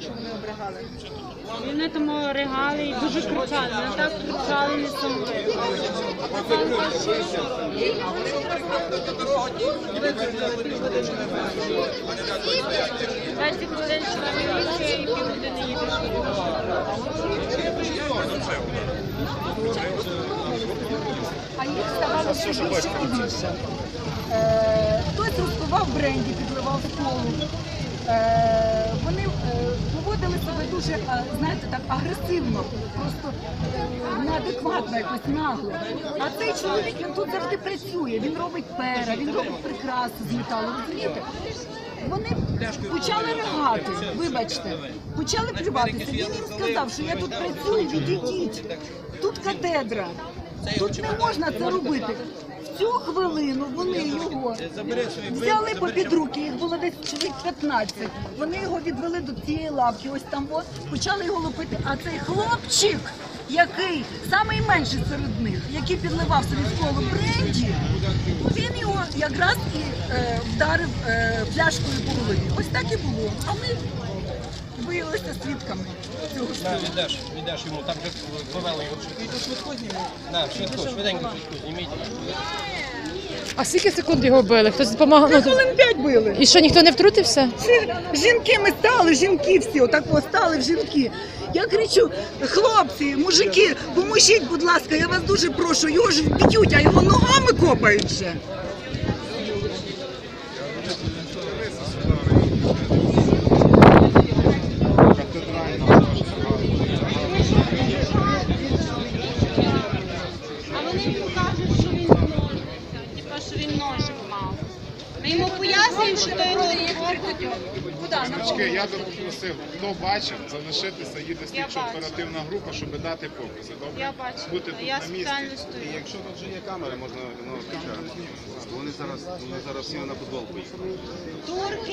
що вони обрягали. Вони тому ригали і дуже кричали. Вони так кричали несамовито. Десять хвилин йшла і півгодини їдеш. А їх ставало все більше і більше. Е, Хтось розпивав бренді, підливав в колу. Е, Вони е, поводили себе дуже, е, знаєте, так агресивно, просто е, неадекватно, якось нагло. А цей чоловік він тут завжди працює. Він робить пера, він робить прикраси з металу. Розумієте? Вони почали ригати, вибачте, почали плюватися. Він їм сказав, що я тут працюю, відійдіть. Тут катедра. Тут не можна це робити. Цю хвилину вони його взяли попід руки, їх було десь чоловік 15. Вони його відвели до цієї лавки, ось там от, почали його лупити. А цей хлопчик, який найменший серед них, який підливав коло бренді, він його якраз і е, вдарив е, фляжкою по голові. Ось так і було. А ми виявилися свідками цього. На, віддаш, віддаш йому, так же повели його. І то швидко знімемо? На, швидко, швиденько швидко зніміть. А скільки секунд його били? Хтось допомагав? Ну, Хвилин п'ять били. і що, ніхто не втрутився? Жінки ми стали, жінки всі, отак от стали в жінки. Я кричу, хлопці, мужики, поможіть, будь ласка, я вас дуже прошу, його ж б'ють, а його ногами копають вже. А вони йому кажуть, що він ножився, типа, що він ножик мав. Ми йому пояснюємо, що то його Значки, я би попросив, хто бачив, залишитися, їде слідчо оперативна група, щоб дати покази. Добре? Я бачу, Бути тут я на місці. спеціально стою. Якщо тут вже є камери, можна ну, включати. Вони зараз, вони зараз всі на футбол поїхали. Турки